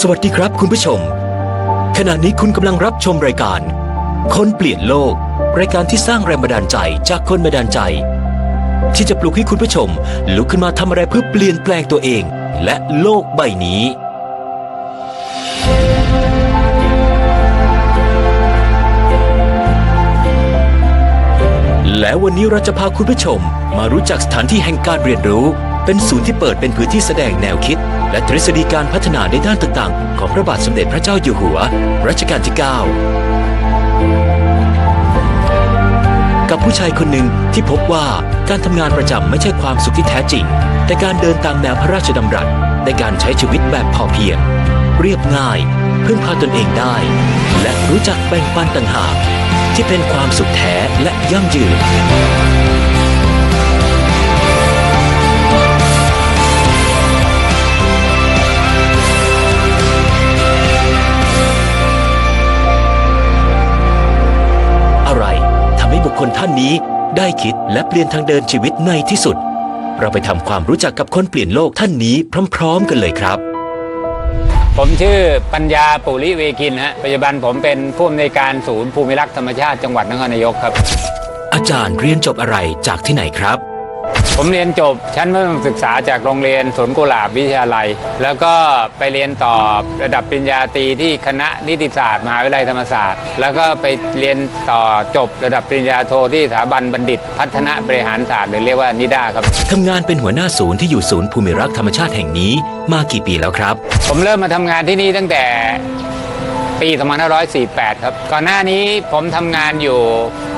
สวัสดีครับคุณผู้ชม ขณะนี้คุณกำลังรับชมรายการ คนเปลี่ยนโลก รายการที่สร้างแรงบันดาลใจจากคนบันดาลใจ ที่จะปลุกให้คุณผู้ชมลุกขึ้นมาทำอะไรเพื่อเปลี่ยนแปลงตัวเอง และโลกใบนี้ และวันนี้เราจะพาคุณผู้ชมมารู้จักสถานที่แห่งการเรียนรู้ เป็นศูนย์ที่เปิดเป็นพื้นที่แสดงแนวคิด และทฤษฎีการพัฒนาในด้านต่างๆ ของพระบาทสมเด็จพระเจ้าอยู่หัว รัชกาลที่ 9 กับผู้ชายคนหนึ่งที่พบว่าการทำงานประจำไม่ใช่ความสุขที่แท้จริง แต่การเดินตามแนวพระราชดำรัสในการใช้ชีวิตแบบพอเพียง เรียบง่ายพึ่งพาตนเองได้ และรู้จักแบ่งปันต่างหากที่เป็นความสุขแท้และยั่งยืน คคลท่านนี้ได้คิดและเปลี่ยนทางเดินชีวิตในที่สุด เราไปทำความรู้จักกับคนเปลี่ยนโลกท่านนี้พร้อม ๆ กันเลยครับ ผมชื่อปัญญาปุริเวกินฮะปัจจุบันผมเป็นผู้อำนวยการศูนย์ภูมิรักษ์ธรรมชาติจังหวัดนครนายกครับ อาจารย์เรียนจบอะไรจากที่ไหนครับ ผมเรียนจบชั้นมัธยมศึกษาจากโรงเรียนสวนกุหลาบวิทยาลัย แล้วก็ไปเรียนต่อระดับปริญญาตรีที่คณะนิติศาสตร์มหาวิทยาลัยธรรมศาสตร์ แล้วก็ไปเรียนต่อจบระดับปริญญาโทที่สถาบันบัณฑิต พัฒนาบริหารศาสตร์หรือเรียกว่านิด้าครับทำงานเป็นหัวหน้าศูนย์ที่อยู่ศูนย์ภูมิรักษ์ธรรมชาติแห่งนี้มากี่ปีแล้วครับ ผมเริ่มมาทำงานที่นี่ตั้งแต่ ปี 2548 ครับ ก่อนหน้านี้ผมทำงานอยู่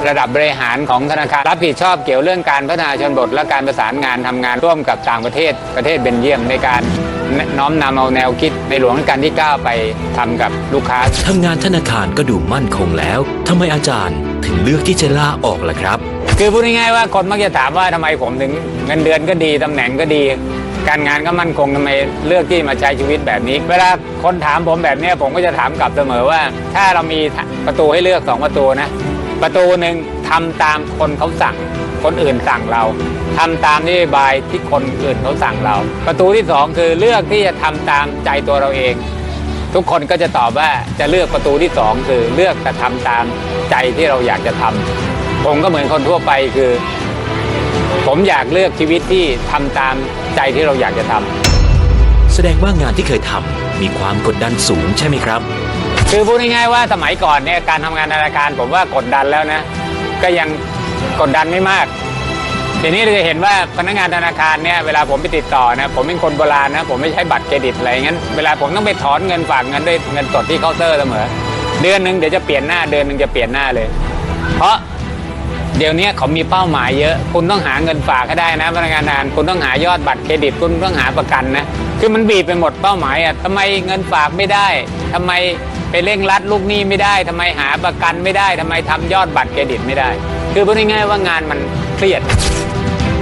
ระดับบริหารของธนาคาร รับผิดชอบเกี่ยวเรื่องการพัฒนาชนบท และการประสานงานทำงานร่วมกับต่างประเทศประเทศเบนเยียมในการน้อมนำเอาแนวคิดในหลวงรัชกาลที่ 9 ไปทำกับลูกค้าทำงานธนาคารก็ดูมั่นคงแล้วทำไมอาจารย์ถึงเลือกที่จะลาออกล่ะครับ คือพูดง่ายๆว่าคนมักจะถามว่าทำไมผมถึงเงินเดือนก็ดีตำแหน่งก็ดี การงานก็มั่นคงทำไมเลือกที่มาใช้ชีวิตแบบนี้ เวลาคนถามผมแบบนี้ผมก็จะถามกลับเสมอว่า ถ้าเรามีประตูให้เลือกสองประตูนะประตูหนึ่งทำตามคนเขาสั่ง คนอื่นสั่งเราทำตามนโยบายที่คนอื่นเขาสั่งเรา ประตูที่สองคือเลือกที่จะทำตามใจตัวเราเอง ทุกคนก็จะตอบว่าจะเลือกประตูที่สองคือเลือกกระทำตามใจที่เราอยากจะทำผมก็เหมือนคนทั่วไปคือ ผมอยากเลือกชีวิตที่ทำตามใจที่เราอยากจะทำแสดงว่างานที่เคยทำมีความกดดันสูงใช่ไหมครับ คือพูดง่ายๆว่าสมัยก่อนเนี่ยการทำงานธนาคารผมว่ากดดันแล้วนะ ก็ยังกดดันไม่มากทีนี้เราจะเห็นว่าพนักงานธนาคารเนี่ยเวลาผมไปติดต่อนะผมเป็นคนโบราณนะผมไม่ใช้บัตรเครดิตอะไรงั้นเวลาผมต้องไปถอนเงินฝากเงินด้วยเงินสดที่เคาน์เตอร์เสมอ เดือนหนึ่งเดี๋ยวจะเปลี่ยนหน้าเดือนหนึ่งจะเปลี่ยนหน้าเลย เพราะ เดี๋ยวนี้เขามีเป้าหมายเยอะ คุณต้องหาเงินฝากให้ได้นะพนักงานธนาคารคุณต้องหายอดบัตรเครดิต คุณต้องหาประกันนะ คือมันบีบไปหมดเป้าหมายอะทำไมเงินฝากไม่ได้ทำไมไปเร่งรัดลูกหนี้ไม่ได้ทำไมหาประกันไม่ได้ทำไมทำยอดบัตรเครดิตไม่ได้ คือพูดง่ายๆว่างานมันเครียด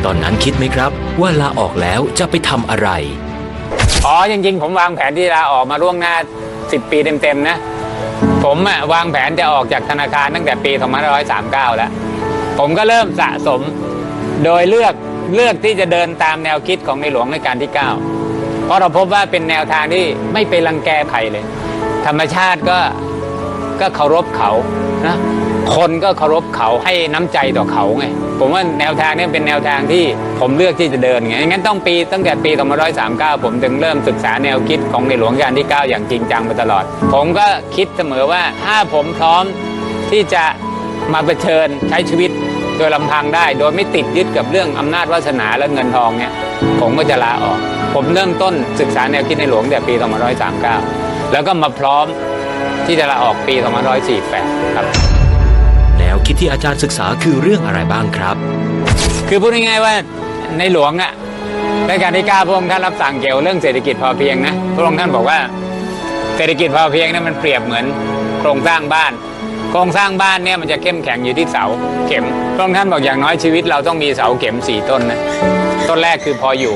ตอนนั้นคิดไหมครับ ว่าลาออกแล้วจะไปทำอะไร อ๋อจริงๆผมวางแผนที่ลาออกมาล่วงหน้า 10 ปีเต็มๆนะ ผมอะวางแผนจะออกจากธนาคารตั้งแต่ปี2539 แล้ว ผมก็เริ่มสะสมโดยเลือกเลือกที่จะเดินตามแนวคิดของในหลวงรัชกาลที่ 9 เพราะเราพบว่าเป็นแนวทางที่ไม่ไปรังแกใครเลย ธรรมชาติก็ก็เคารพเขานะคนก็เคารพเขาให้น้ำใจต่อเขาไง ผมว่าแนวทางนี้เป็นแนวทางที่ผมเลือกที่จะเดินไงงั้นต้องปีตั้งแต่ปี2539 ผมถึงเริ่มศึกษาแนวคิดของในหลวงกาลที่ 9 อย่างจริงจังมาตลอด ผมก็คิดเสมอว่าถ้าผมพร้อมที่จะมาเผชิญใช้ชีวิต โดยลำพังได้โดยไม่ติดยึดกับเรื่องอำนาจวาสนาและเงินทองเนี่ยผมก็จะลาออก ผมเริ่มต้นศึกษาแนวคิดในหลวงแต่ปี2539 แล้วก็มาพร้อมที่จะลาออกปี2548ครับแนวคิดที่อาจารย์ศึกษาคือเรื่องอะไรบ้างครับ คือพูดง่ายๆว่าในหลวงอะรัชกาลที่9พระองค์ท่านรับสั่งเกี่ยวเรื่องเศรษฐกิจพอเพียงนะพระองค์ท่านบอกว่าเศรษฐกิจพอเพียงนั้นมันเปรียบเหมือนโครงสร้างบ้าน โครงสร้างบ้านเนี่ยมันจะเข้มแข็งอยู่ที่เสาเข็ม พระองค์ท่านบอกอย่างน้อยชีวิตเราต้องมีเสาเข็มสี่ต้นนะ ต้นแรกคือพออยู่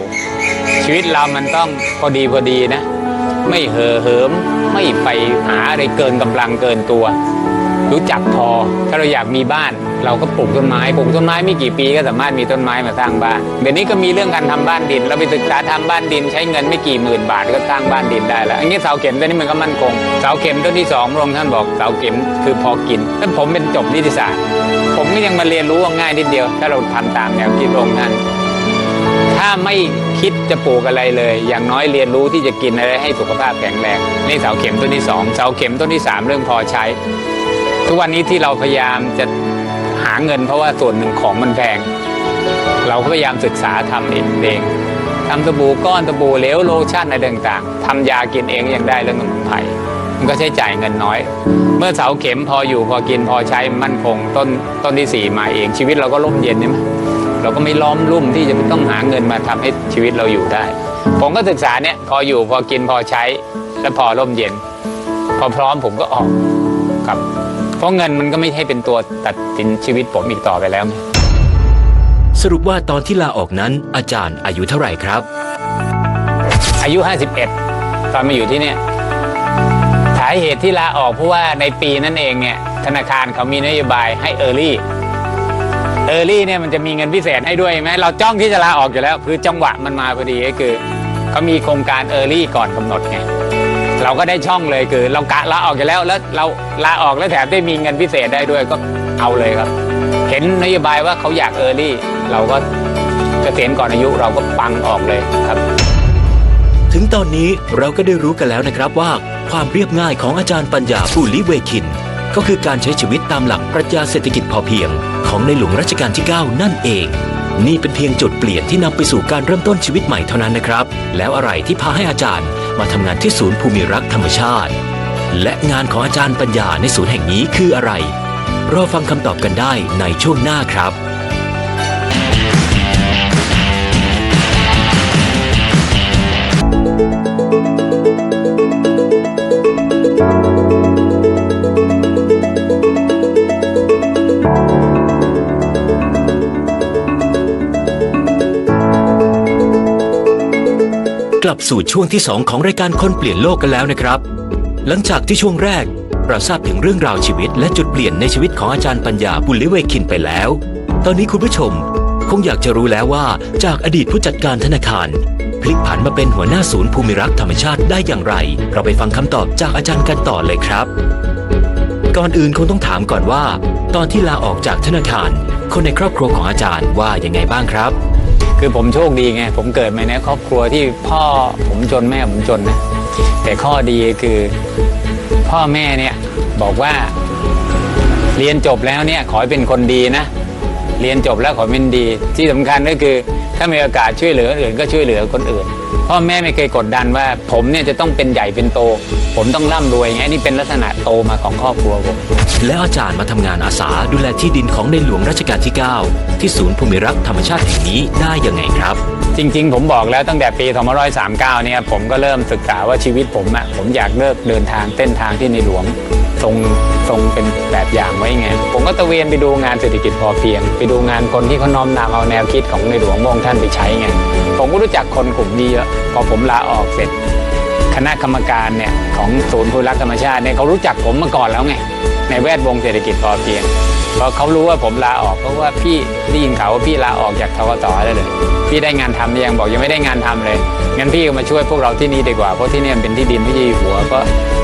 ชีวิตเรามันต้องพอดีพอดีนะ ไม่เห่อเหิม ไม่ไปหาอะไรเกินกำลังเกินตัว รู้จักพอถ้าเราอยากมีบ้าน เราก็ปลูกต้นไม้ปลูกต้นไม้ไม่กี่ปีก็สามารถมีต้นไม้มาสร้างบ้านเดี๋ยวนี้ก็มีเรื่องการทำบ้านดิน เราไปศึกษาทำบ้านดินใช้เงินไม่กี่หมื่นบาทก็สร้างบ้านดินได้แล้วอันนี้เสาเข็มตัวนี้มันก็มั่นคงเสาเข็มต้นที่สองพระองค์ท่านบอกเสาเข็มคือพอกินถ้านผมเป็นจบนิติศาสตร์ ผมก็ยังมาเรียนรู้ง่ายนิดเดียว ถ้าเราทำตามแนวคิดพระองค์ท่านถ้าไม่คิดจะปลูกอะไรเลย อย่างน้อยเรียนรู้ที่จะกินอะไรให้สุขภาพแข็งแรงนี่เสาเข็มต้นที่สองเสาเข็มต้นที่สามเรื่องพอใช้ ทุกวันนี้ที่เราพยายามจะ เงินเพราะว่าส่วนหนึ่งของมันแพง เราก็พยายามศึกษาทำเองเองทำสบู่ก้อนสบู่เหลวโลชั่นอะไรต่างๆทำยากินเองยังได้เรื่องสมุนไพรมันก็ใช้จ่ายเงินน้อย เมื่อเสาเข็มพออยู่พอกินพอใช้มั่นคงต้นต้นที่สี่มาเองชีวิตเราก็ร่มเย็นใช่ไหมเราก็ไม่ล้อมรุ่มที่จะต้องหาเงินมาทำให้ชีวิตเราอยู่ได้ ผมก็ศึกษาเนี่ยพออยู่พอกินพอใช้ และพอร่มเย็น พอพร้อมผมก็ออกครับ เพราะเงินมันก็ไม่ใช่เป็นตัวตัดสินชีวิตผมอีกต่อไปแล้วไงสรุปว่าตอนที่ลาออกนั้นอาจารย์อายุเท่าไหร่ครับ อายุ 51 ตอนมาอยู่ที่เนี่ยสาเหตุที่ลาออกเพราะว่าในปีนั้นเองเนี่ยธนาคารเขามีนโยบายให้เออร์ลี่เออร์ลี่เนี่ยมันจะมีเงินพิเศษให้ด้วยไหมเราจ้องที่จะลาออกอยู่แล้ว คือจังหวะมันมาพอดีก็คือเขามีโครงการเออร์ลี่ก่อนกำหนดไง เราก็ได้ช่องเลยคือ เรากะลาออกอยู่แล้วแล้วเราลาออกแล้วแถมได้มีเงินพิเศษได้ด้วยก็เอาเลยครับ เห็นนโยบายว่าเขาอยากเออร์ลี่ เราก็เกษียณก่อนอายุเราก็ปังออกเลยครับ ถึงตอนนี้เราก็ได้รู้กันแล้วนะครับว่า ความเรียบง่ายของอาจารย์ปัญญาปุลิเวคิน ก็คือการใช้ชีวิตตามหลักปรัชญาเศรษฐกิจพอเพียง ของในหลวงรัชกาลที่ 9 นั่นเองนี่เป็นเพียงจุดเปลี่ยนที่นำไปสู่การเริ่มต้นชีวิตใหม่เท่านั้นนะครับ แล้วอะไรที่พาให้อาจารย์ มาทำงานที่ศูนย์ภูมิรักธรรมชาติ และงานของอาจารย์ปัญญาในศูนย์แห่งนี้คืออะไร รอฟังคำตอบกันได้ในช่วงหน้าครับ กลับสู่ช่วงที่ 2 ของรายการคนเปลี่ยนโลกกันแล้วนะครับ หลังจากที่ช่วงแรกเราทราบถึงเรื่องราวชีวิต และจุดเปลี่ยนในชีวิตของอาจารย์ปัญญาบุลิเวคินไปแล้ว ตอนนี้คุณผู้ชม คงอยากจะรู้แล้วว่าจากอดีตผู้จัดการธนาคาร พลิกผันมาเป็นหัวหน้าศูนย์ภูมิรักธรรมชาติได้อย่างไร เราไปฟังคำตอบจากอาจารย์กันต่อเลยครับ ก่อนอื่นคงต้องถามก่อนว่า ตอนที่ลาออกจากธนาคาร คนในครอบครัวของอาจารย์ว่ายังไงบ้างครับ คือผมโชคดีไง ผมเกิดมาในครอบครัวที่พ่อผมจนแม่ผมจนนะ แต่ข้อดีคือ พ่อแม่เนี่ยบอกว่า เรียนจบแล้วเนี่ยขอให้เป็นคนดีนะ เรียนจบแล้วขอเป็นดี ที่สำคัญก็คือ ถ้ามีโอกาสช่วยเหลือคนอื่นก็ช่วยเหลือคนอื่น พ่อแม่ไม่เคยกดดันว่า ผมเนี่ยจะต้องเป็นใหญ่เป็นโต ผมต้องร่ำรวยอย่างเงี้ยนี่เป็นลักษณะโตมาของครอบครัวผม แล้วอาจารย์มาทำงานอาสาดูแลที่ดินของในหลวงรัชกาลที่ 9 ที่ศูนย์ภูมิรักษ์ธรรมชาติแห่งนี้ได้ยังไงครับ จริง ๆ ผมบอกแล้วตั้งแต่ปี2539 เนี่ยผมก็เริ่มศึกษาว่าชีวิตผมอะผมอยากเลิกเดินทางเส้นทางที่ในหลวงทรงทรงเป็นแบบอย่างไว้ไง ผมก็ตะเวนไปดูงานเศรษฐกิจพอเพียง ไปดูงานคนที่เขาน้อมนำเอาแนวคิดของในหลวงพระองท่านไปใช้ไง ผมก็รู้จักคนกลุ่มนี้เยอะพอผมลาออกเสร็จ คณะกรรมการเนี่ยของศูนย์ภูรักธรรมชาติเนี่ยเขารู้จักผมมาก่อนแล้วไงในแวดวงเศรษฐกิจพอเพียง พอเขารู้ว่าผมลาออกเพราะว่าพี่ได้ยินข่าวว่าพี่ลาออกจากทกสได้เลยพี่ได้งานทำหรือยังบอกยังไม่ได้งานทำเลยงั้นพี่ก็มาช่วยพวกเราที่นี่ดีกว่าเพราะที่นี่มันเป็นที่ดินพระเจ้าอยู่หัวก็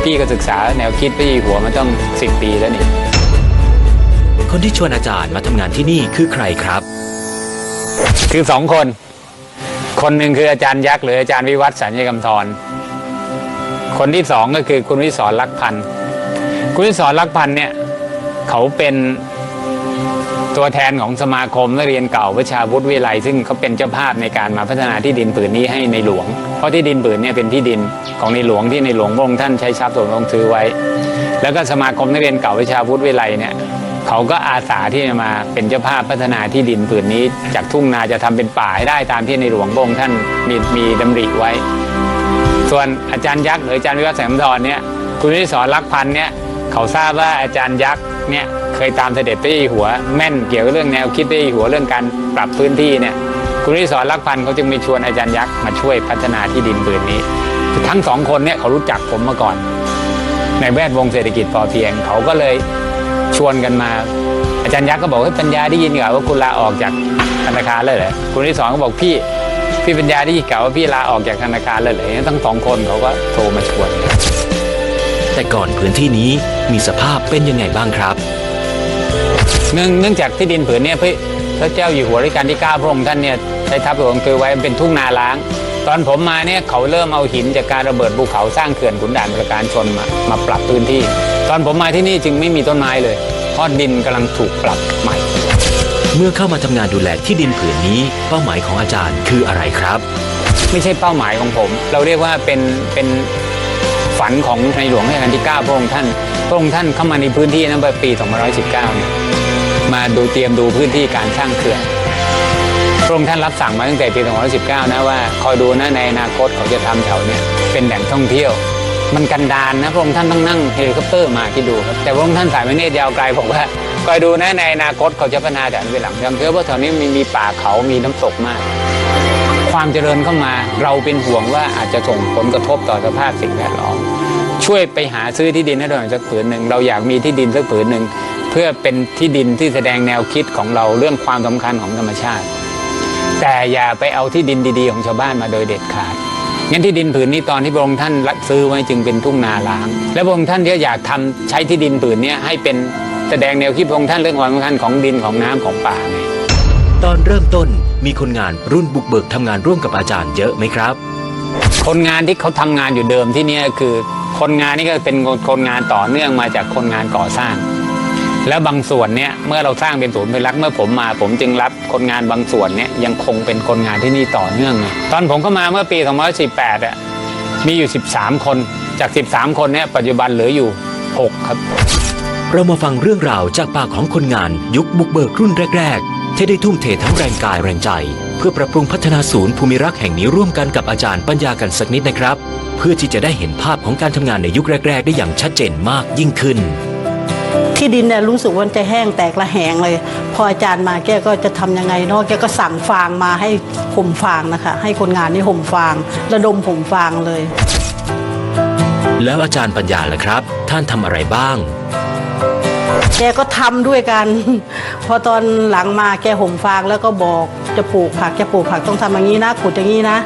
พี่ก็ศึกษาแนวคิดพระเจ้าอยู่หัวมาต้องสิบปีแล้วนี่คนที่ชวนอาจารย์มาทำงานที่นี่คือใครครับ คือสองคน คนหนึ่งคืออาจารย์ยักษ์หรืออาจารย์วิวัฒน์สัญญกรรมธรคนที่สองก็คือคุณวิศรลักษณ์พันธ์คุณวิศรลักษณ์พันธ์เนี่ยเขาเป็น ตัวแทนของสมาคมนักเรียนเก่าวิชาวุฒิวิไลซึ่งเขาเป็นเจ้าภาพในการมาพัฒนาที่ดินผืนนี้ให้ในหลวง เพราะที่ดินผืนเนี้เป็นที่ดินของในหลวงที่ในหลวงพระองค์ท่านใช้ทรัพย์ส่วนองค์ซื้อไว้ แล้วก็สมาคมนักเรียนเก่าวิชาวุฒิวิไลเนี่ยเขาก็อาสาที่จะมาเป็นเจ้าภาพพัฒนาที่ดินผืนนี้ จากทุ่งนาจะทำเป็นป่าให้ได้ตามที่ในหลวงพระองค์ท่านมีมีดำริไว้ ส่วนอาจารย์ยักษ์หรืออาจารย์วิวัฒน์แสงธรเนี่ยคุณวิศรักพันเนี่ยเขาทราบว่าอาจารย์ยักษ์เนี่ย ยตามเสด็จพระเจ้าอยู่หัวแม่นเกี่ยวกับเรื่องแนวคิดพระเจ้าอยู่หัวเรื่องการปรับพื้นที่เนี่ยคุณวิศรักพันธ์เขาจึงมีชวนอาจารย์ยักษ์มาช่วยพัฒนาที่ดินผืนนี้ ทั้งสองคนเนี่ยเขารู้จักผมมาก่อน ในแวดวงเศรษฐกิจพอเพียง เขาก็เลยชวนกันมา อาจารย์ยักษ์ก็บอกว่าปัญญาได้ยินกล่าวว่าคุณลาออกจากธนาคารเลยเหรอคุณที่สองก็บอกพี่พี่ปัญญาได้ยินกล่าวว่าพี่ลาออกจากธนาคารเลยเหรอทั้งสองคนเขาก็โทรมาชวนแต่ก่อนพื้นที่นี้มีสภาพเป็นยังไงบ้างครับ เนื่องเนื่องจากที่ดินผืนเนี้พระพระเจ้าอยู่หัวรัชกาลที่ 9 พระองค์ท่านเนี่ยใช้ทับหลวงคือไว้เป็นทุ่งนาล้าง ตอนผมมาเนี่ยเขาเริ่มเอาหินจากการระเบิดภูเขาสร้างเขื่อนขุนด่านประการชนมามาปรับพื้นที่ ตอนผมมาที่นี่จึงไม่มีต้นไม้เลยเพราะดินกำลังถูกปรับใหม่เมื่อเข้ามาทำงานดูแลที่ดินผืนนี้ เป้าหมายของอาจารย์คืออะไรครับ ไม่ใช่เป้าหมายของผม เราเรียกว่าเป็นเป็นฝันของในหลวงรัชกาลที่ 9 พระองค์ท่านพระองค์ท่านเข้ามาในพื้นที่นั้นปี 2519เนี่ย มาดูเตรียมดูพื้นที่การสร้างเขื่อนพระองค์ท่านรับสั่งมาตั้งแต่ปี2519 นะว่าคอยดูนะในอนาคตเขาจะทำแถวเนี้ยเป็นแหล่งท่องเที่ยว มันกันดานนะพระองค์ท่านต้องนั่งเฮลิคอปเตอร์มาที่ดูครับแต่พระองค์ท่านสายไม่เนตรยาวไกลบอกว่าคอยดูนะในอนาคตเขาจะพัฒนาแถวนี้เป็นหลังท่องเที่ยวเพราะแถวนี้มีมีป่าเขามีน้ำตกมาก ความเจริญเข้ามาเราเป็นห่วงว่าอาจจะส่งผลกระทบต่อสภาพสิ่งแวดล้อมช่วยไปหาซื้อที่ดินให้เราหน่อยสักผืนหนึ่งเราอยากมีที่ดินสักผืนหนึ่ง เพื่อเป็นที่ดินที่แสดงแนวคิดของเราเรื่องความสำคัญของธรรมชาติ แต่อย่าไปเอาที่ดินดีๆ ของชาวบ้านมาโดยเด็ดขาดงั้นที่ดินผืนนี้ตอนที่พระองค์ท่านรับซื้อไว้จึงเป็นทุ่งนาล้าง และพระองค์ท่านก็อยากทำใช้ที่ดินผืนเนี้ให้เป็นแสดงแนวคิดพระองค์ท่านเรื่องความสำคัญของดินของน้ำของป่าไงตอนเริ่มต้นมีคนงานรุ่นบุกเบิกทำงานร่วมกับอาจารย์เยอะไหมครับ คนงานที่เขาทำงานอยู่เดิมที่เนี่ยคือ คนงานนี่ก็เป็นคนงานต่อเนื่องมาจากคนงานก่อสร้าง แล้วบางส่วนเนี่ยเมื่อเราสร้างเป็นศูนย์พิรักษ์เมื่อผมมา ผมจึงรับคนงานบางส่วนเนี่ยยังคงเป็นคนงานที่นี่ต่อเนื่องไงตอนผมเข้ามาเมื่อปี2518อะมีอยู่ 13 คนจาก 13 คนเนี่ยปัจจุบันเหลืออยู่ 6 ครับ เรามาฟังเรื่องราวจากปากของคนงานยุคบุกเบิกรุ่นแรก ๆ ที่ได้ทุ่มเททั้งแรงกายแรงใจ เพื่อปรับปรุงพัฒนาศูนย์ภูมิรักแห่งนี้ร่วมกันกับอาจารย์ปัญญากันสักนิดนะครับ เพื่อที่จะได้เห็นภาพของการทำงานในยุคแรก ๆ ได้อย่างชัดเจนมากยิ่งขึ้น ที่ดินเนี่ยรู้สึกว่ามันจะแห้งแตกระแหงเลย พออาจารย์มาแกก็จะทำยังไงเนาะแกก็สั่งฟางมาให้ห่มฟางนะคะ ให้คนงานนี่ห่มฟาง ระดมห่มฟางเลย แล้วอาจารย์ปัญญาล่ะครับ ท่านทำอะไรบ้างแกก็ทำด้วยกัน พอตอนหลังมาแกห่มฟางแล้วก็บอกจะปลูกผักจะปลูกผักต้องทำอย่างนี้นะขุดอย่างนี้นะ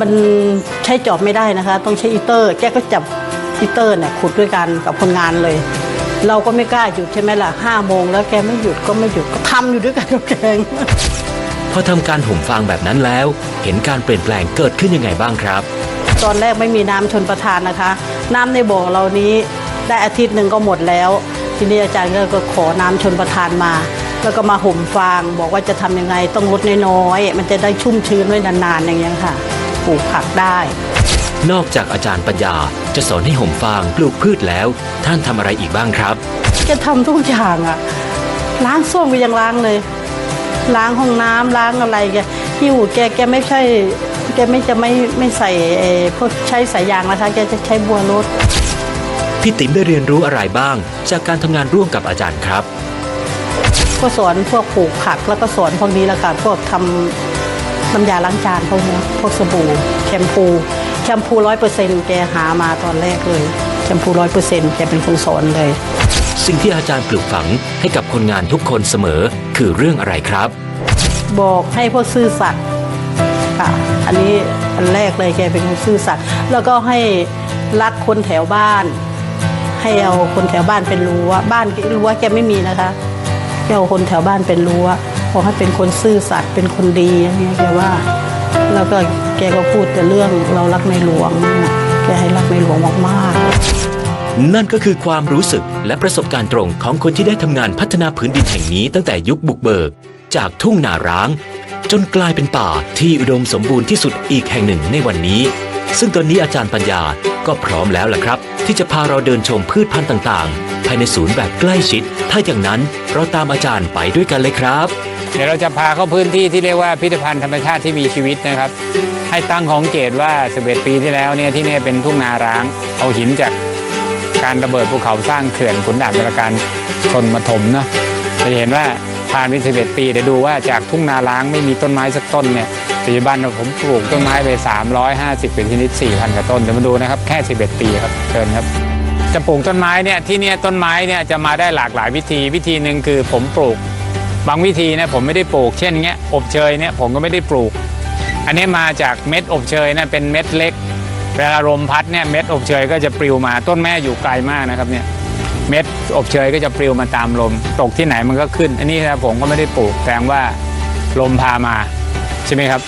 มันใช้จอบไม่ได้นะคะ ต้องใช้อีเตอร์ แกก็จับอีเตอร์เนี่ยขุดด้วยกันกับคนงานเลย เราก็ไม่กล้าหยุดใช่ไหมล่ะห้าโมงแล้วแกไม่หยุดก็ไม่หยุดก็ทำอยู่ด้วยกันกับแกพอทำการห่มฟางแบบนั้นแล้ว เห็นการเปลี่ยนแปลงเกิดขึ้นยังไงบ้างครับ ตอนแรกไม่มีน้ำชนประทานนะคะ น้ำในบ่อเรานี้ได้อาทิตย์หนึ่งก็หมดแล้ว ทีนี้อาจารย์ก็ขอน้ำชนประทานมา แล้วก็มาห่มฟางบอกว่าจะทำยังไงต้องลดน้อยๆมันจะได้ชุ่มชื้นไว้นานๆอย่างเงี้ยค่ะปลูกผักได้ นอกจากอาจารย์ปัญญาจะสอนให้ห่มฟางปลูกพืชแล้ว ท่านทำอะไรอีกบ้างครับ จะทำทุกอย่างอะล้างส้วมก็ยังล้างเลย ล้างห้องน้ำล้างอะไรแกที่อยู่แกแกไม่ใช่ แกไม่จะไม่ไม่ใส่เอ่อพวกใช้สายยางนะคะแกจะใช้บัวรถ พี่ติ๋มได้เรียนรู้อะไรบ้าง จากการทำงานร่วมกับอาจารย์ครับ ก็สอนพวกปลูกผักแล้วก็สอนพวกนี้แล้วกันพวกทำน้ำยาล้างจานพวกนี้พวกสบู่แชมพูแชมพูร้อยเปอร์เซ็นต์แกหามาตอนแรกเลยแชมพูร้อยเปอร์เซ็นต์แกเป็นคนสอนเลย สิ่งที่อาจารย์ปลูกฝังให้กับคนงานทุกคนเสมอคือเรื่องอะไรครับ บอกให้พวกซื่อสัตย์ค่ะอันนี้อันแรกเลยแกเป็นคนซื่อสัตย์แล้วก็ให้รักคนแถวบ้าน ให้เอาคนแถวบ้านเป็นรั้วบ้านรั้วแกไม่มีนะคะแกเอาคนแถวบ้านเป็นรั้วบอกให้เป็นคนซื่อสัตย์เป็นคนดีอย่างเงี้ยแกว่า แล้วก็แกก็พูดแต่เรื่องเรารักในหลวง แกให้รักในหลวงมากๆ นั่นก็คือความรู้สึกและประสบการณ์ตรงของคนที่ได้ทำงานพัฒนาพื้นดินแห่งนี้ตั้งแต่ยุคบุกเบิก จากทุ่งนาร้าง จนกลายเป็นป่าที่อุดมสมบูรณ์ที่สุดอีกแห่งหนึ่งในวันนี้ ซึ่งตอนนี้อาจารย์ปัญญาก็พร้อมแล้วล่ะครับ ที่จะพาเราเดินชมพืชพันธุ์ต่างๆ ภายในศูนย์แบบใกล้ชิด ถ้าอย่างนั้นเราตามอาจารย์ไปด้วยกันเลยครับ เดี๋ยวเราจะพาเข้าพื้นที่ที่เรียกว่าพิพิธภัณฑ์ธรรมชาติที่มีชีวิตนะครับ ให้ตั้งของเกตว่า11ปีที่แล้วเนี่ยที่เนี่ยเป็นทุ่งนาร้าง เอาหินจากการระเบิดภูเขาสร้างเขื่อนขุนด่านประการชนมาถมเนาะจะเห็นว่าผ่านไป11ปีเดี๋ยวดูว่าจากทุ่งนาร้างไม่มีต้นไม้สักต้นเนี่ยปัจจุบันเนี่ยผมปลูกต้นไม้ไป 350 เป็นชนิด 4,000 กว่าต้นเดี๋ยวมาดูนะครับแค่ 11 ปีครับเชิญครับ จะปลูกต้นไม้เนี่ยที่เนี่ยต้นไม้เนี่ยจะมาได้หลากหลายวิธีวิธีหนึ่งคือผมปลูก บางวิธีเนี่ยผมไม่ได้ปลูกเช่นเงี้ยอบเชยเนี่ยผมก็ไม่ได้ปลูก อันนี้มาจากเม็ดอบเชยนะเป็นเม็ดเล็กเวลาลมพัดเนี่ยเม็ดอบเชยก็จะปลิวมาต้นแม่อยู่ไกลมากนะครับเนี่ยเม็ดอบเชยก็จะปลิวมาตามลม ตกที่ไหนมันก็ขึ้น อันนี้นะผมก็ไม่ได้ปลูกแสดงว่าลมพามาใช่ไหมครับ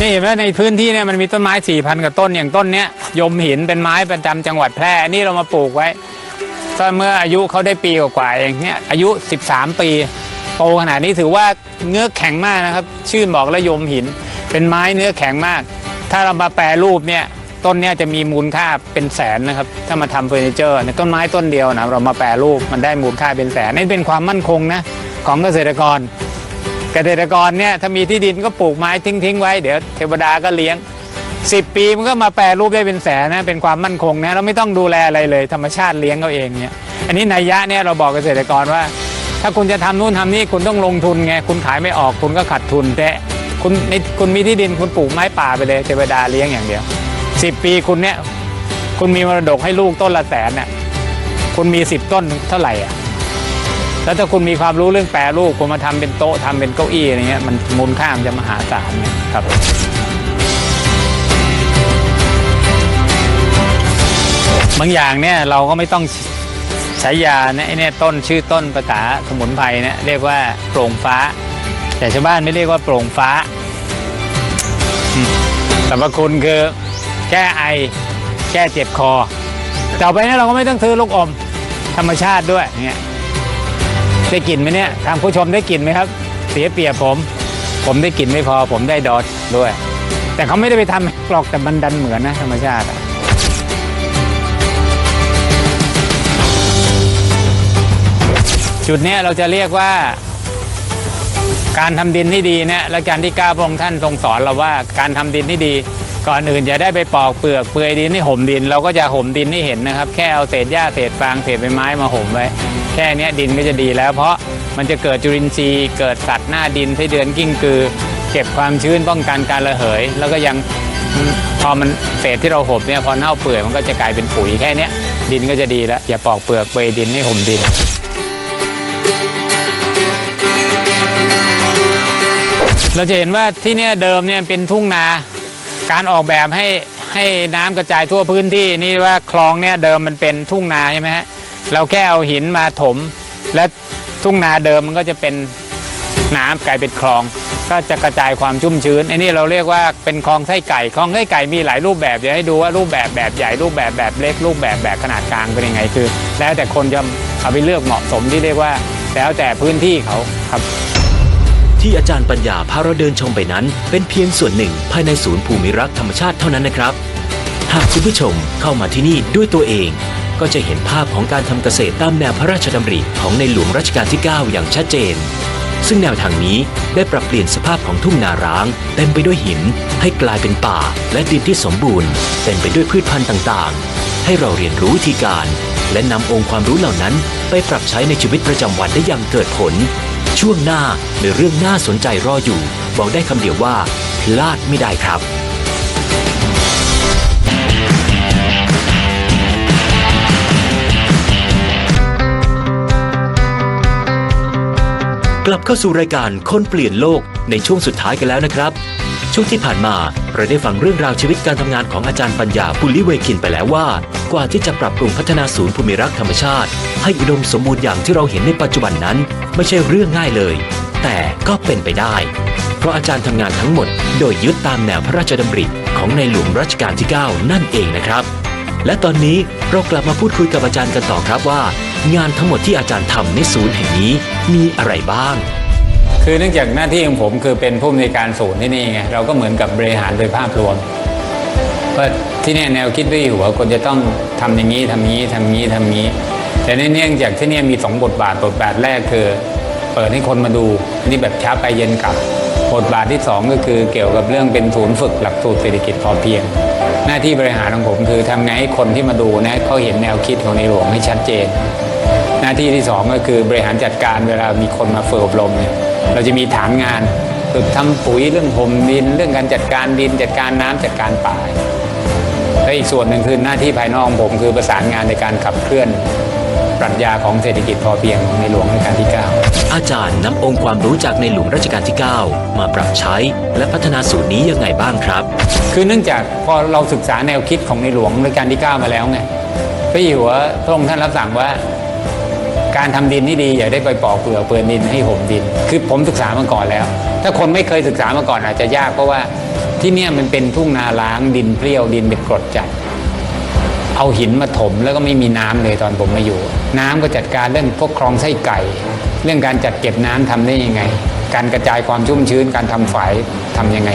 นี่เห็นไหมในพื้นที่เนี่ยมันมีต้นไม้สี่พันกว่าต้นอย่างต้นเนี้ยยมหินเป็นไม้ประจำจังหวัดแพร่นี่เรามาปลูกไว้ ก็เมื่ออายุเขาได้ปีกว่าๆเองเนี่ยอายุ 13 ปีโตขนาดนี้ถือว่าเนื้อแข็งมากนะครับ ชื่อบอกแล้วยมหิน เป็นไม้เนื้อแข็งมาก ถ้าเรามาแปรรูปเนี่ยต้นเนี้ยจะมีมูลค่าเป็นแสนนะครับ ถ้ามาทำเฟอร์นิเจอร์ในต้นไม้ต้นเดียวนะเรามาแปรรูปมันได้มูลค่าเป็นแสนนี่เป็นความมั่นคงนะของเกษตรกร เกษตรกรเนี่ยถ้ามีที่ดินก็ปลูกไม้ทิ้งๆไว้เดี๋ยวเทวดาก็เลี้ยง 10 ปีมันก็มาแปรรูปได้เป็นแสนนะเป็นความมั่นคงนะเราไม่ต้องดูแลอะไรเลย ธรรมชาติเลี้ยงเขาเองเนี่ยอันนี้นัยยะเนี่ยเราบอกเกษตรกรว่า ถ้าคุณจะทำนู่นทำนี่คุณต้องลงทุนไงคุณขายไม่ออกคุณก็ขาดทุนแต่คุณในคุณมีที่ดินคุณปลูกไม้ป่าไปเลยเทวดาเลี้ยงอย่างเดียว 10 ปีคุณเนี่ยคุณมีมรดกให้ลูกต้นละแสนน่ะคุณมี 10 ต้นเท่าไหร่อะแล้วถ้าคุณมีความรู้เรื่องแปรรูปคุณมาทำเป็นโต๊ะทำเป็นเก้าอี้อะไรเงี้ยมันมูลค่ามันจะมหาศาลเนี่ยครับ บางอย่างเนี่ยเราก็ไม่ต้องใช้ยาเนี่ยไอ้เนี่ยต้นชื่อต้นภาษาสมุนไพรเนี่ยเรียกว่าโปร่งฟ้า แต่ชาวบ้านไม่เรียกว่าโปร่งฟ้าสรรพคุณคือแก้ไอแก้เจ็บคอต่อไปเนี่ยเราก็ไม่ต้องซื้อลูกอมธรรมชาติด้วยเนี่ยได้กลิ่นไหมเนี่ยทางผู้ชมได้กลิ่นไหมครับ เสียเปียผม ผมได้กลิ่นไม่พอผมได้ดอทด้วย แต่เขาไม่ได้ไปทำกรอกแต่มันดันเหมือนนะธรรมชาติ จุดนี้เราจะเรียกว่า การทำดินที่ดีเนี่ยและการที่ก้าพระองค์ท่านทรงสอนเราว่าการทำดินที่ดี ก่อนอื่นอย่าได้ไปปอกเปลือกเปลือยดินให้ห่มดิน เราก็จะห่มดินให้เห็นนะครับ แค่เอาเศษหญ้าเศษฟางเศษใบไม้มาห่มไว้ แค่นี้ดินก็จะดีแล้ว เพราะมันจะเกิดจุลินทรีย์เกิดสัตว์หน้าดินไส้เดือนกิ้งกือ เก็บความชื้นป้องกันการระเหย แล้วก็ยังพอมันเศษที่เราห่มเนี่ยพอเน่าเปื่อยมันก็จะกลายเป็นปุ๋ยแค่นี้ดินก็จะดีแล้วอย่าปอกเปลือกเปลือยดินให้ห่มดิน เราจะเห็นว่าที่เนี่ยเดิมเนี่ยเป็นทุ่งนา การออกแบบให้ให้น้ำกระจายทั่วพื้นที่นี่ว่าคลองเนี่ยเดิมมันเป็นทุ่งนาใช่ไหมฮะเราแค่เอาหินมาถม และทุ่งนาเดิมมันก็จะเป็นน้ำกลายเป็นคลอง ก็จะกระจายความชุ่มชื้นไอ้นี่เราเรียกว่าเป็นคลองไส้ไก่คลองไส้ไก่มีหลายรูปแบบเดี๋ยวให้ดูว่ารูปแบบแบบใหญ่รูปแบบแบบเล็กรูปแบบแบบขนาดกลางเป็นยังไงคือ แล้วแต่คนจะเอาไปเลือกเหมาะสมที่เรียกว่า แล้วแต่พื้นที่เขาครับ ที่อาจารย์ปัญญาพาเราเดินชมไปนั้น เป็นเพียงส่วนหนึ่งภายในศูนย์ภูมิรักธรรมชาติเท่านั้นนะครับ หากคุณผู้ชมเข้ามาที่นี่ด้วยตัวเอง ก็จะเห็นภาพของการทำเกษตรตามแนวพระราชดำริของในหลวงรัชกาลที่ 9 อย่างชัดเจน ซึ่งแนวทางนี้ได้ปรับเปลี่ยนสภาพของทุ่งนาร้างเต็มไปด้วยหิน ให้กลายเป็นป่า และดินที่สมบูรณ์เต็มไปด้วยพืชพันธุ์ต่างๆ ให้เราเรียนรู้วิธีการ และนำองค์ความรู้เหล่านั้น ไปปรับใช้ในชีวิตประจำวันได้อย่างเกิดผล ช่วงหน้ามีเรื่องน่าสนใจรออยู่ บอกได้คำเดียวว่า พลาดไม่ได้ครับกลับเข้าสู่รายการคนเปลี่ยนโลกในช่วงสุดท้ายกันแล้วนะครับ ช่วงที่ผ่านมาเราได้ฟังเรื่องราวชีวิตการทำงานของอาจารย์ปัญญาปุลิเวคินไปแล้วว่า กว่าที่จะปรับปรุงพัฒนาศูนย์ภูมิรักษ์ธรรมชาติ ให้อุดมสมบูรณ์อย่างที่เราเห็นในปัจจุบันนั้น ไม่ใช่เรื่องง่ายเลย แต่ก็เป็นไปได้ เพราะอาจารย์ทำงานทั้งหมด โดยยึดตามแนวพระราชดำริของในหลวงรัชกาลที่ 9 นั่นเองนะครับ และตอนนี้เรากลับมาพูดคุยกับอาจารย์กันต่อครับว่า งานทั้งหมดที่อาจารย์ทำในศูนย์แห่งนี้มีอะไรบ้าง คือเนื่องจากหน้าที่ของผมคือเป็นผู้อำนวยการศูนย์ที่นี่ไงเราก็เหมือนกับบริหารโดยภาพรวมว่าที่นี่แนวคิดด้วยหัวคนจะต้องทำอย่างนี้ทำอย่านี้ทำอย่านี้ทำอย่านี้ แต่ในเนื่องจากที่นี่มีสองบทบาทบทบาทแรกคือ เปิดให้คนมาดูอันนี้แบบเช้าไปเย็นกลับบทบาทที่สองก็คือเกี่ยวกับเรื่องเป็นศูนย์ฝึกหลักสูตรเศรษฐกิจพอเพียง หน้าที่บริหารของผมคือทำไงให้คนที่มาดูนี่ยเขาเห็นแนวคิดของในหลวงให้ชัดเจน หน้าที่ที่สองก็คือบริหารจัดการเวลามีคนมาฝึกอบรมเนี่ย เราจะมีฐานงานฝึกทำปุ๋ยเรื่องห่มดิน เรื่องการจัดการดินจัดการน้ำจัดการป่าและอีกส่วนหนึ่งคือหน้าที่ภายนอกของผมคือประสานงานในการขับเคลื่อนปรัชญาของเศรษฐกิจพอเพียงของในหลวงรัชกาลที่ 9 อาจารย์นำองค์ความรู้จากในหลวงรัชกาลที่ 9 มาปรับใช้และพัฒนาสูตรนี้ยังไงบ้างครับ คือเนื่องจากพอเราศึกษาแนวคิดของในหลวงรัชกาลที่ 9 มาแล้วไงพระอยู่หัวพระองค์ท่านรับสั่งว่า การทำดินที่ดีอย่าได้ไปปอกเปลือกเปลือนดินให้ห่มดิน คือผมศึกษามาก่อนแล้ว ถ้าคนไม่เคยศึกษามาก่อนอาจจะยากเพราะว่าที่นี่มันเป็นทุ่งนาล้างดินเปรี้ยวดินเป็นกรดจัด เอาหินมาถมแล้วก็ไม่มีน้ำเลยตอนผมมาอยู่ น้ำก็จัดการเรื่องพวกคลองไส้ไก่ เรื่องการจัดเก็บน้ำทำได้ยังไง การกระจายความชุ่มชื้นการทำฝายทำยังไง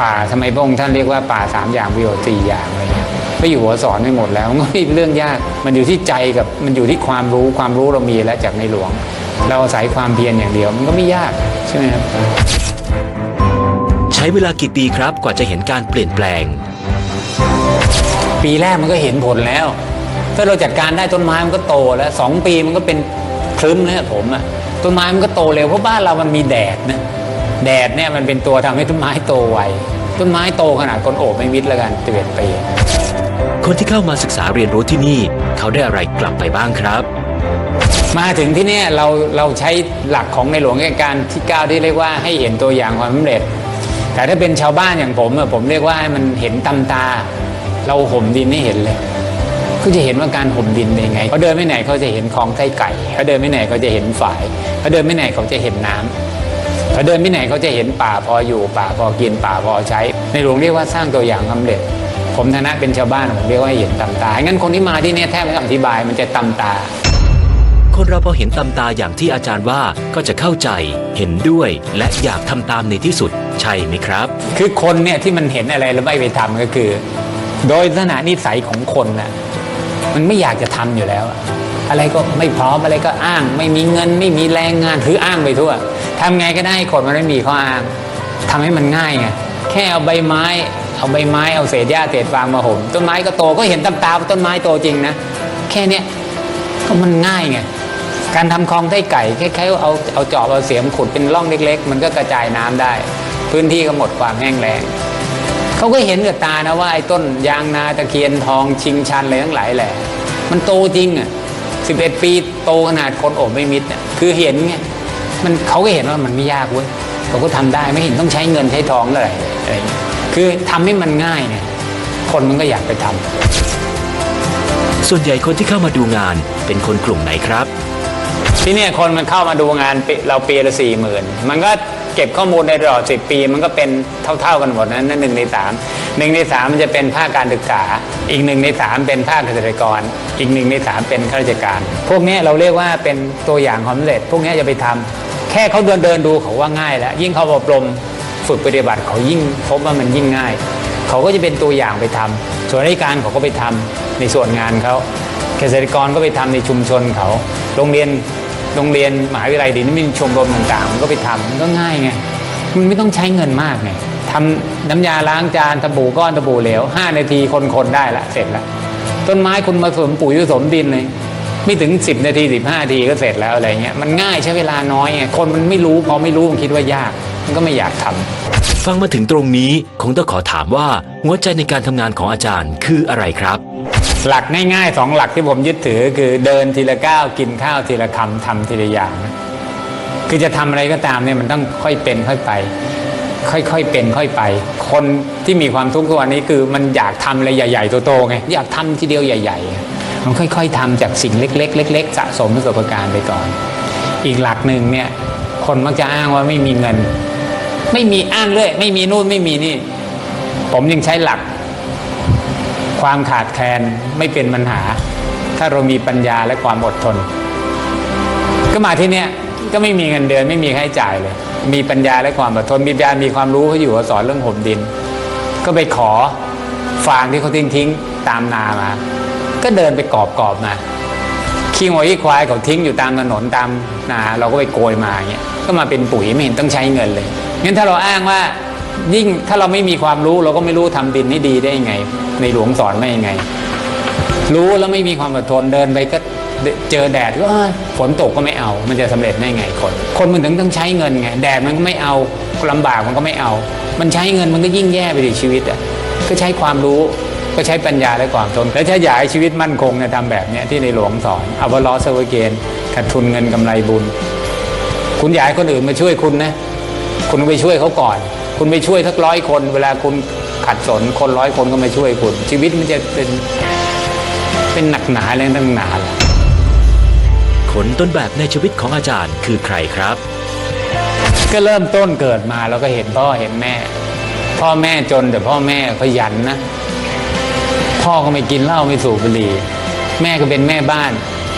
ป่าทำไมพระองค์ท่านเรียกว่าป่าสามอย่างประโยชน์สี่อย่างอะไรเงี้ย ไปอยู่หัวสอนไม่หมดแล้วมันก็ไม่เป็นเรื่องยาก มันอยู่ที่ใจกับมันอยู่ที่ความรู้ความรู้เรามีแล้วจากในหลวง เราอาศัยความเพียรอย่างเดียว มันก็ไม่ยากใช่ไหมครับใช้เวลากี่ปีครับกว่าจะเห็นการเปลี่ยนแปลง ปีแรกมันก็เห็นผลแล้ว ถ้าเราจัดการได้ต้นไม้มันก็โตแล้วสองปีมันก็เป็นคลึ้มแล้วผมอะต้นไม้มันก็โตเร็วเพราะบ้านเรามันมีแดดนะแดดเนี่ยมันเป็นตัวทำให้ต้นไม้โตไวต้นไม้โตขนาดคนโอบไม่มิดแล้วกันเตือนปี คนที่เข้ามาศึกษาเรียนรู้ที่นี่ เขาได้อะไรกลับไปบ้างครับ มาถึงที่เนี่ยเราเราใช้หลักของในหลวงรัชกาลที่ก้าที่เรียกว่าให้เห็นตัวอย่างความสำเร็จ แต่ถ้าเป็นชาวบ้านอย่างผมผมเรียกว่าให้มันเห็นตำตา เราห่มดินให้เห็นเลยเขาจะเห็นว่าการห่มดินเป็นยังไงเขาเดินไม่ไหนเขาจะเห็นคลองไส้ไก่เขาเดินไม่ไหนเขาจะเห็นฝายเขาเดินไม่ไหนเขาจะเห็นน้ำเขาเดินไม่ไหนเขาจะเห็นป่าพออยู่ป่าพอกินป่าพอใช้ ในหลวงเรียกว่าสร้างตัวอย่างความสำเร็จ ผมฐานะเป็นชาวบ้านผมเรียกว่าให้เห็นตำตางั้นคนที่มาที่เนี่ยแทบไม่ต้องอธิบายมันจะตำตา คนเราพอเห็นตำตาอย่างที่อาจารย์ว่าก็จะเข้าใจเห็นด้วยและอยากทำตามในที่สุด ใช่ไหมครับ คือคนเนี่ยที่มันเห็นอะไรแล้วไม่ไปทำก็คือ โดยลักษณะนิสัยของคนนะมันไม่อยากจะทำอยู่แล้วอะอะไรก็ไม่พร้อมอะไรก็อ้าง ไม่มีเงินไม่มีแรงงานถืออ้างไปทั่วทำไงก็ได้ให้คนมันไม่มีข้ออ้างทำให้มันง่ายไงแค่เอาใบไม้ เอาใบไม้เอาเศษหญ้าเศษฟางมาห่มต้นไม้ก็โตก็เห็นตามตาต้นไม้โตจริงนะแค่เนี้ยก็มันง่ายไงการทำคลองไส้ไก่แค่แค่เอาเอาจอบเอาเสียมขุดเป็นร่องเล็ก ๆ มันก็กระจายน้ำได้ พื้นที่ก็หมดความแห้งแล้งเขาก็เห็นกับตานะว่าไอ้ต้นยางนาตะเคียนทองชิงชันอะไรทั้งหลายแหละ มันโตจริงอะสิบเอ็ดปีโตขนาดคนโอบไม่มิดอะคือเห็นไงมันเขาก็เห็นว่ามันไม่ยากเว้ยเขาก็ทำได้ไม่เห็นต้องใช้เงินใช้ทองอะไรอะไรอย่างเงี้ย คือทำให้มันง่ายเนี่ยคนมันก็อยากไปทำส่วนใหญ่คนที่เข้ามาดูงานเป็นคนกลุ่มไหนครับ ที่เนี่ยคนมันเข้ามาดูงานปีเราปีละสี่หมื่นมันก็เก็บข้อมูลในตลอดสิปี มันก็เป็นเท่า ๆกันหมดนั้นนั่นหนึ่งในสามหนึ่งในสามมันจะเป็นภาคการศึกษา อีกหนึ่งในสามเป็นภาคเกษตรกร อีกหนึ่งในสามเป็นข้าราชการ พวกเนี้ยเราเรียกว่าเป็นตัวอย่างความสำเร็จ พวกเนี้ยจะไปทำแค่เขาเดินเดินๆดูเขาว่าง่ายแล้วยิ่งเขาอบรม ฝึกปฏิบัติเขายิ่งพบว่ามันยิ่งง่าย เขาก็จะเป็นตัวอย่างไปทำส่วนราชการเขาก็ไปทำในส่วนงานเขาเกษตรกรก็ไปทำในชุมชนเขา โรงเรียนโรงเรียนมหาวิทยาลัยดีนี่มีชมรมต่างๆมันก็ไปทำมันก็ง่ายไงมันไม่ต้องใช้เงินมากไงทำน้ำยาล้างจานตะบูก้อนตะบูเหลว5นาทีคนๆได้ละเสร็จละต้นไม้คุณมาผสมปุ๋ยผสมดินเลยไม่ถึง 10 นาที 15นาทีก็เสร็จแล้วอะไรเงี้ยมันง่ายใช้เวลาน้อยไงคนมันไม่รู้พอไม่รู้มันคิดว่ายาก มันก็ไม่อยากทำฟังมาถึงตรงนี้คงต้องขอถามว่าหัวใจในการทำงานของอาจารย์คืออะไรครับ หลักง่ายๆสองหลักที่ผมยึดถือคือเดินทีละก้าวกินข้าวทีละคำทำทีละอย่างนะคือจะทำอะไรก็ตามเนี่ยมันต้องค่อยเป็นค่อยไป ค่อยๆเป็นค่อยไป คนที่มีความทุกข์ทุกวันนี้คือมันอยากทำอะไรใหญ่ๆโตๆไงอยากทำทีเดียวใหญ่ ๆ มันค่อย ๆทำจากสิ่งเล็ก ๆ เล็ก ๆ สะสมประสบการณ์ไปก่อน อีกหลักหนึ่งเนี่ยคนมักจะอ้างว่าไม่มีเงิน ไม่มีอ้างเลย ไม่มีนู่นไม่มีนี่ ผมยังใช้หลัก ความขาดแคลนไม่เป็นปัญหา ถ้าเรามีปัญญาและความอดทน ก็มาที่เนี้ยก็ไม่มีเงินเดือนไม่มีค่าใช้จ่ายเลย มีปัญญาและความอดทนมีปัญญามีความรู้เขาอยู่เขาสอนเรื่องห่มดิน ก็ไปขอฟางที่เขาทิ้งทิ้งตามนามา ก็เดินไปกอบกอบมาขี้งอยขี้ควายเขาทิ้งอยู่ตามถนนตามนาเราก็ไปโกยมาเงี้ยก็มาเป็นปุ๋ยไม่เห็นต้องใช้เงินเลย งั้นถ้าเราอ้างว่ายิ่งถ้าเราไม่มีความรู้เราก็ไม่รู้ทำดินให้ดีได้ยังไง ในหลวงสอนไม่ยังไง รู้แล้วไม่มีความอดทนเดินไปก็เจอแดดก็ฝนตกก็ไม่เอา มันจะสำเร็จได้ไงคน คนมันถึงต้องใช้เงินไงแดดมันก็ไม่เอาลำบากมันก็ไม่เอา มันใช้เงินมันก็ยิ่งแย่ไปในชีวิตอะก็ใช้ความรู้ก็ใช้ปัญญาและความทนแล้วถ้าอยากให้ชีวิตมั่นคงเนี่ยทำแบบเนี้ยที่ในหลวงสอนเอาวลอสเวเกนขาดทุนเงินกำไรบุญ คุณอยากให้คนอื่นมาช่วยคุณนะ คุณไปช่วยเขาก่อน คุณไปช่วยทักร้อยคน เวลาคุณขัดสนคนร้อยคนก็มาช่วยคุณ ชีวิตมันจะเป็นเป็นหนักหนาเลยตั้งหนาเลยคนต้นแบบในชีวิตของอาจารย์คือใครครับ ก็เริ่มต้นเกิดมาแล้วก็เห็นพ่อเห็นแม่ พ่อแม่จนแต่พ่อแม่ขยันนะ พ่อก็ไม่กินเหล้าไม่สูบบุหรี่แม่ก็เป็นแม่บ้าน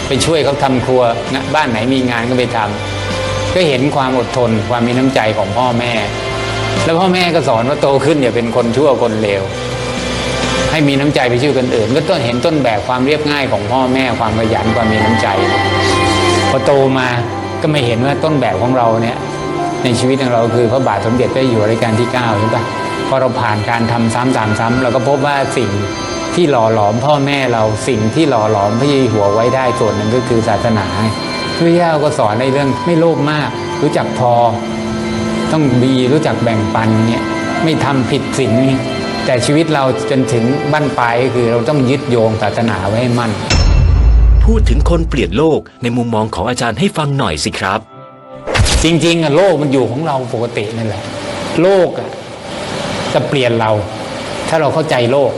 ไปช่วยเขาทำครัวงะบ้านไหนมีงานก็ไปทำ ก็เห็นความอดทนความมีน้ำใจของพ่อแม่ แล้วพ่อแม่ก็สอนว่าโตขึ้นอย่าเป็นคนชั่วคนเลวให้มีน้ำใจไปช่วยคนอื่น ก็ต้นเห็นต้นแบบความเรียบง่ายของพ่อแม่ความขยันความมีน้ำใจพอโตมาก็ไม่เห็นว่าต้นแบบของเราเนี่ยในชีวิตของเราคือพระบาทสมเด็จพระอยู่รัชกาลที่9ใช่ปะพอเราผ่านการทำซ้ำๆซ้ำเราก็พบว่าสิ่งที่หล่อหลอมพ่อแม่เราสิ่งที่หล่อหลอมพระเยซูหัวไว้ได้ส่วนหนึ่งก็คือศาสนา พระเจ้าก็สอนในเรื่องไม่โลภมาก รู้จักพอ ต้องดีรู้จักแบ่งปันเนี่ยไม่ทำผิดศีลเนี่ยแต่ชีวิตเราจนถึงบั้นปลายก็คือเราต้องยึดโยงศาสนาไว้ให้มั่น พูดถึงคนเปลี่ยนโลกในมุมมองของอาจารย์ให้ฟังหน่อยสิครับ จริงๆอะโลกมันอยู่ของเราปกตินั่นแหละ โลกอะจะเปลี่ยนเรา ถ้าเราเข้าใจโลก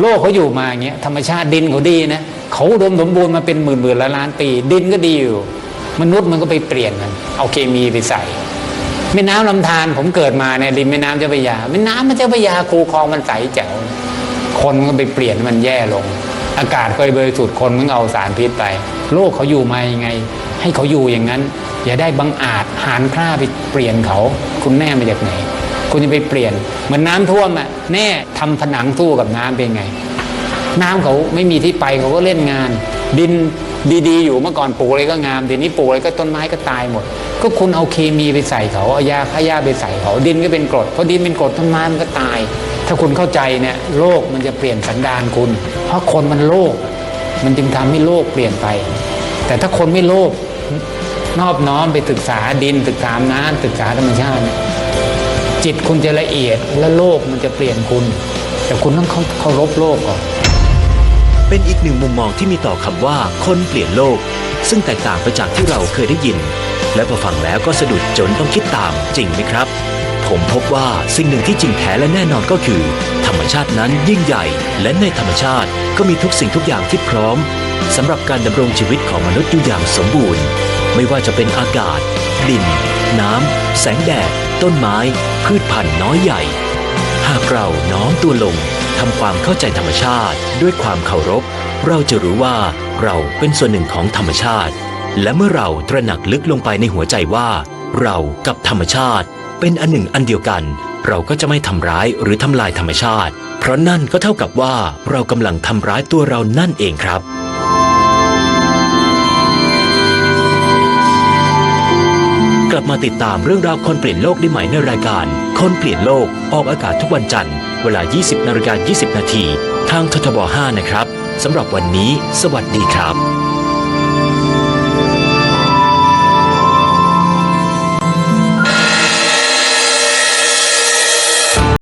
โลกเขาอยู่มาอย่างเงี้ยธรรมชาติดินเขาดีนะ เขาอุดมสมบูรณ์มาเป็นหมื่นหมื่นล้านล้านปี ดินก็ดีอยู่ มนุษย์มันก็ไปเปลี่ยนมันเอาเคมีไปใส่แม่น้ำลำธารผมเกิดมาในยริมแม่น้ำเจ้าพระยาแม่น้ำมันเจ้าพระยาคูคลองมันใสแจ๋วคนมันก็ไปเปลี่ยนมันแย่ลง อากาศก็บริสุทธิ์คนมันเอาสารพิษไป โลกเขาอยู่มายังไง ให้เขาอยู่อย่างนั้น อย่าได้บังอาจหานคร่าไปเปลี่ยนเขา คุณแน่มาจากไหน คุณจะไปเปลี่ยนเหมือนน้ำท่วมอะแน่ทำผนังสู้กับน้ำเป็นไง น้ำเขาไม่มีที่ไปเขาก็เล่นงาน ดินดีๆ อยู่เมื่อก่อนปลูกอะไรก็งามเดี๋ยวนี้ปลูกอะไรก็ต้นไม้ก็ตายหมด ก็คุณเอาเคมีไปใส่เขาเอายาฆ่าหญ้าไปใส่เขาดินก็เป็นกรดเพราะดินเป็นกรดต้นไม้มันก็ตาย ถ้าคุณเข้าใจเนี่ยโลกมันจะเปลี่ยนสันดานคุณ เพราะคนมันโลภมันจึงทำให้โลกเปลี่ยนไป แต่ถ้าคนไม่โลภนอบน้อมไปศึกษาดินศึกษาน้ำศึกษาธรรมชาติ จิตคุณจะละเอียดและโลกมันจะเปลี่ยนคุณ แต่คุณต้องเคารพโลกก่อน เป็นอีกหนึ่งมุมมองที่มีต่อคำว่าคนเปลี่ยนโลก ซึ่งแตกต่างไปจากที่เราเคยได้ยิน และพอฟังแล้วก็สะดุดจนต้องคิดตามจริงไหมครับ ผมพบว่าสิ่งหนึ่งที่จริงแท้และแน่นอนก็คือ ธรรมชาตินั้นยิ่งใหญ่ และในธรรมชาติก็มีทุกสิ่งทุกอย่างที่พร้อมสำหรับการดำรงชีวิตของมนุษย์อยู่อย่างสมบูรณ์ ไม่ว่าจะเป็นอากาศ ดิน น้ำ แสงแดด ต้นไม้ พืชพันธุ์น้อยใหญ่ หากเราน้อมตัวลง ทำความเข้าใจธรรมชาติ ด้วยความเคารพ เราจะรู้ว่าเราเป็นส่วนหนึ่งของธรรมชาติ และเมื่อเราตระหนักลึกลงไปในหัวใจว่า เรากับธรรมชาติ เป็นอันหนึ่งอันเดียวกัน เราก็จะไม่ทำร้ายหรือทำลายธรรมชาติ เพราะนั่นก็เท่ากับว่าเรากำลังทำร้ายตัวเรานั่นเองครับกลับมาติดตามเรื่องราวคนเปลี่ยนโลกได้ใหม่ในรายการ คนเปลี่ยนโลกออกอากาศทุกวันจันทร์ เวลา 20นาฬิกา20 นาทีทางททบ 5 นะครับสำหรับวันนี้ สวัสดีครับ